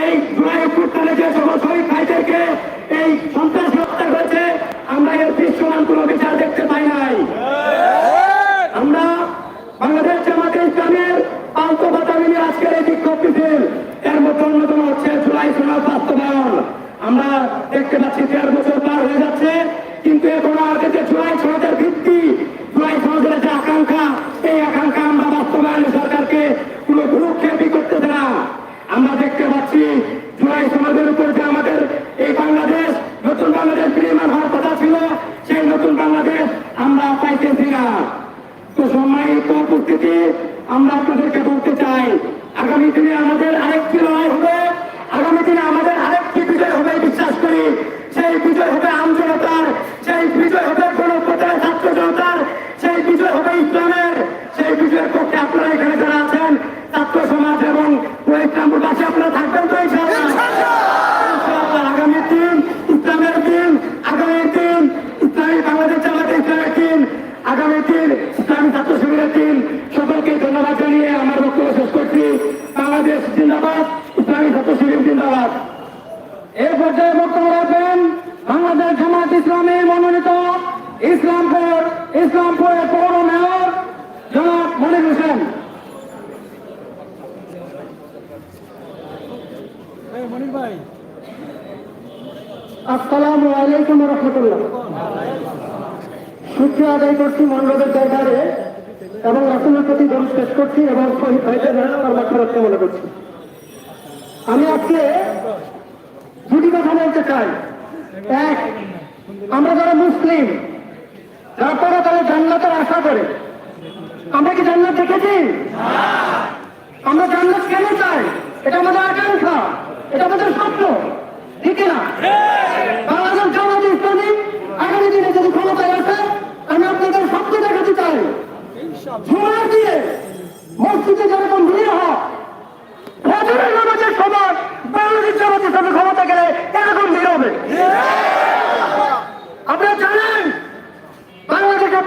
এই জুলাই ভাইদেরকে এই সন্ত্রাসী হত্যা করেছে, আমরা এর দৃশ্যমান কোনো বিচার দেখতে পাই নাই। আমরা বাংলাদেশ জামাতে ইসলামের পাতা মিলে আজকের এই বিক্ষোভ মিছিল, এর মধ্যে অন্যতম হচ্ছে জুলাই সনদ বাস্তবায়ন। আমরা দেখতে পাচ্ছি দেড় বছর পার হয়ে যাচ্ছে, কিন্তু এখন আর জুলাই সনদের ভিত্তি জুলাই সনদের যে আকাঙ্ক্ষা এই আকাঙ্ক্ষা আমরা বাস্তবায়নে সরকারকে কোনো ভ্রুক্ষেপই করতেছে না আমরা দেখতে পাচ্ছি জুলাই সমাজের উপর যে আমাদের এই বাংলাদেশ নতুন বাংলাদেশ বিনির্মাণ হওয়ার কথা ছিল সেই নতুন বাংলাদেশ আমরা পাইতেছি না তো সম্মানিত উপস্থিতি আমরা আপনাদেরকে বলতে চাই। আগামী দিনে আমাদের আরেকটি লড়াই হবে আগামী দিনে আমাদের আরেকটি বিজয় হবে বিশ্বাস করি সেই বিজয় হবে আমজনতার সেই বিজয় হবে গণপ্রচার ছাত্র জনতার সেই বিজয় হবে ইসলামের সেই বিজয়ের পক্ষে আপনারা এখানে যারা আছেন ছাত্র সমাজ এবং ইসলামপুরবাসী আপনারা থাকবেন তো ইনশাআল্লাহ ইনশাআল্লাহ আগামী দিন ইসলামের দিন আগামী দিন ইসলামী বাংলাদেশ জামাতে ইসলামের দিন আগামী দিন ইসলামী ছাত্র শিবিরের দিন সকলকে ধন্যবাদ জানিয়ে আমার বক্তব্য শেষ করছি বাংলাদেশ জিন্দাবাদ ইসলামী ছাত্র শিবির জিন্দাবাদ এই পর্যায়ে বক্তব্য রাখবেন বাংলাদেশ জামাত ইসলামের মনোনীত ইসলামপুর ইসলামপুরের পৌর মেয়র জনাব মনির হোসেন। আসসালামু আলাইকুম রহমতুল্লাহ। শুক্রিয়া আদায় করছি মন্ডলের দরবারে এবং আসনের প্রতি দম শেষ করছি এবং শহীদ ভাইদের মনে করছি। আমি আজকে দুটি কথা বলতে চাই। এক, আমরা যারা মুসলিম, যারা পরে তারা জান্নাতের আশা করে, আমরা কি জান্নাত দেখেছি? আমরা জান্নাত কেন চাই? এটা আমাদের আকাঙ্ক্ষা, এটা আমাদের স্বপ্ন, ঠিক না? বাংলাদেশ জামাত ইসলামী আগামী দিনে যদি ক্ষমতায় আসে, আমি আপনাদের স্বপ্ন দেখাতে চাই।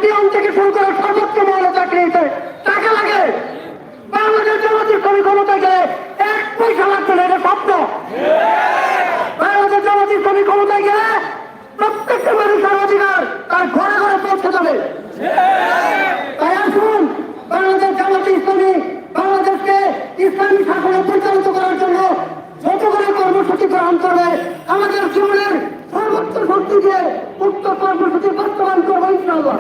পিয়ন থেকে শুরু করে সর্বোচ্চ মহলে চাকরিতে টাকা লাগে। বাংলাদেশ জামাত কবি ক্ষমতা গেলে এক পয়সা লাগবে না এটা স্বপ্ন বাংলাদেশ জামাত ইসলামী ক্ষমতায় গেলে প্রত্যেকটা মানুষের অধিকার তার ঘরে ঘরে পৌঁছে যাবে তাই আসুন বাংলাদেশ জামাত ইসলামী বাংলাদেশকে ইসলামী শাসনে পরিচালিত করার জন্য যতগুলো কর্মসূচি গ্রহণ করবে আমাদের জীবনের সর্বোচ্চ শক্তি দিয়ে উক্ত কর্মসূচি বাস্তবায়ন করব ইনশাআল্লাহ।